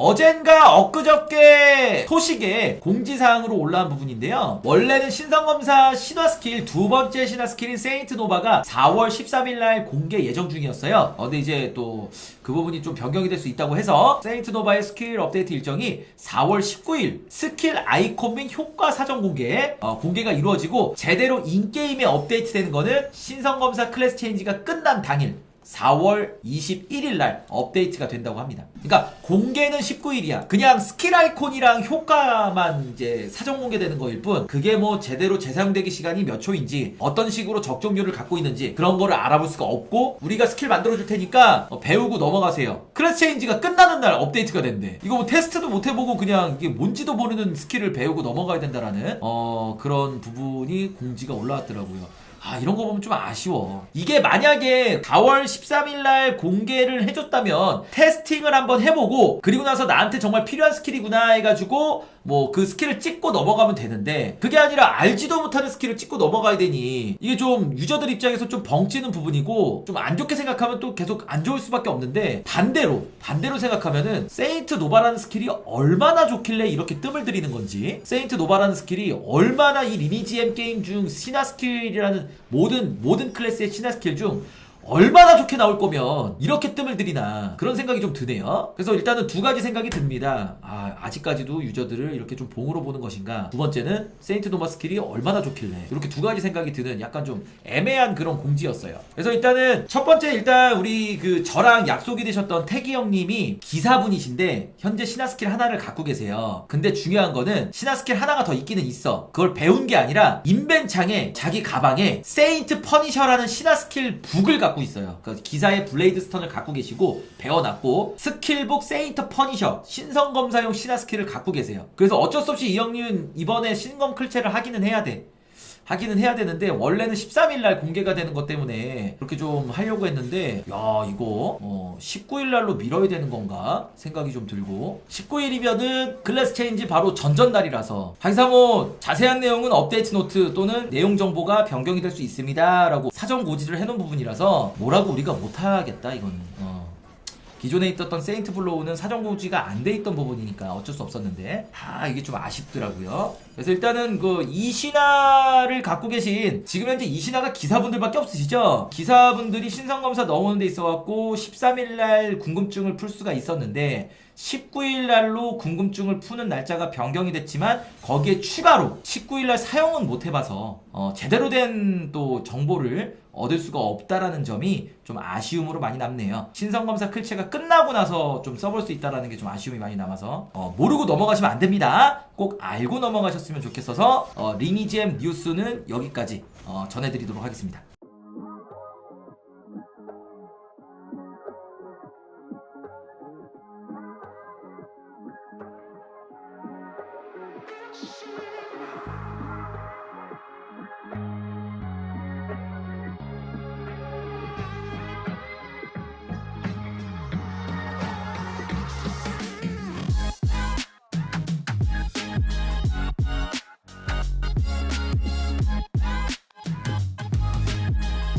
어젠가 엊그저께 소식에 공지사항으로 올라온 부분인데요. 원래는 신성검사 신화 스킬 두 번째 신화 스킬인 세인트 노바가 4월 13일 날 공개 예정 중이었어요. 어, 근데 이제 또 그 부분이 좀 변경이 될 수 있다고 해서 세인트 노바의 스킬 업데이트 일정이 4월 19일 스킬 아이콘 및 효과 사전 공개 어, 공개가 이루어지고 제대로 인게임에 업데이트 되는 거는 신성검사 클래스 체인지가 끝난 당일 4월 21일 날 업데이트가 된다고 합니다. 그러니까 공개는 19일이야. 그냥 스킬 아이콘이랑 효과만 이제 사전 공개되는 거일 뿐 그게 뭐 제대로 재사용되기 시간이 몇 초인지 어떤 식으로 적정률을 갖고 있는지 그런 거를 알아볼 수가 없고 우리가 스킬 만들어 줄 테니까 어, 배우고 넘어가세요. 클래스 체인지가 끝나는 날 업데이트가 된대. 이거 뭐 테스트도 못 해보고 그냥 이게 뭔지도 모르는 스킬을 배우고 넘어가야 된다라는 어 그런 부분이 공지가 올라왔더라고요. 아 이런 거 보면 좀 아쉬워. 이게 만약에 4월 13일 날 공개를 해줬다면 테스팅을 한번 해보고 그리고 나서 나한테 정말 필요한 스킬이구나 해가지고 뭐 그 스킬을 찍고 넘어가면 되는데 그게 아니라 알지도 못하는 스킬을 찍고 넘어가야 되니 이게 좀 유저들 입장에서 좀 벙찌는 부분이고 좀 안 좋게 생각하면 또 계속 안 좋을 수밖에 없는데 반대로 반대로 생각하면은 세인트 노바라는 스킬이 얼마나 좋길래 이렇게 뜸을 들이는 건지 세인트 노바라는 스킬이 얼마나 이 리니지 M 게임 중 신화 스킬이라는 모든 모든 클래스의 신화 스킬 중 얼마나 좋게 나올 거면 이렇게 뜸을 들이나 그런 생각이 좀 드네요. 그래서 일단은 두 가지 생각이 듭니다. 아, 아직까지도 유저들을 이렇게 좀 봉으로 보는 것인가? 두 번째는 세인트 노마 스 킬이 얼마나 좋길래 이렇게 두 가지 생각이 드는 약간 좀 애매한 그런 공지였어요. 그래서 일단은 첫 번째 일단 우리 그 저랑 약속이 되셨던 태기 형님이 기사분이신데 현재 신화 스킬 하나를 갖고 계세요. 근데 중요한 거는 신화 스킬 하나가 더 있기는 있어. 그걸 배운 게 아니라 인벤창에 자기 가방에 세인트 퍼니셔라는 신화 스킬 북을 갖고 있어요. 그 기사의 블레이드 스턴을 갖고 계시고 배워놨고 스킬북 세인트 퍼니셔 신성 검사용 신화 스킬을 갖고 계세요. 그래서 어쩔 수 없이 이 형님은 이번에 신검 클체를 하기는 해야 돼. 하기는 해야 되는데 원래는 13일 날 공개가 되는 것 때문에 그렇게 좀 하려고 했는데 야 이거 어 19일 날로 미뤄야 되는 건가 생각이 좀 들고. 19일이면은 클래스 체인지 바로 전전 날이라서. 항상 뭐 자세한 내용은 업데이트 노트 또는 내용 정보가 변경이 될 수 있습니다라고 사전 고지를 해놓은 부분이라서 뭐라고 우리가 못하겠다 이거는. 어. 기존에 있었던 세인트 블로우는 사전 고지가 안 돼 있던 부분이니까 어쩔 수 없었는데 아 이게 좀 아쉽더라고요. 그래서 일단은 그 이신화를 갖고 계신 지금 현재 이신화가 기사분들밖에 없으시죠? 기사분들이 신성 검사 넣어오는 데 있어 갖고 13일 날 궁금증을 풀 수가 있었는데 19일 날로 궁금증을 푸는 날짜가 변경이 됐지만 거기에 추가로 19일 날 사용은 못 해봐서 어, 제대로 된 또 정보를 얻을 수가 없다라는 점이 좀 아쉬움으로 많이 남네요. 신성검사 클체가 끝나고 나서 좀 써볼 수 있다라는 게 좀 아쉬움이 많이 남아서 어, 모르고 넘어가시면 안 됩니다. 꼭 알고 넘어가셨으면 좋겠어서 어, 리니지엠 뉴스는 여기까지 어, 전해드리도록 하겠습니다. Shh.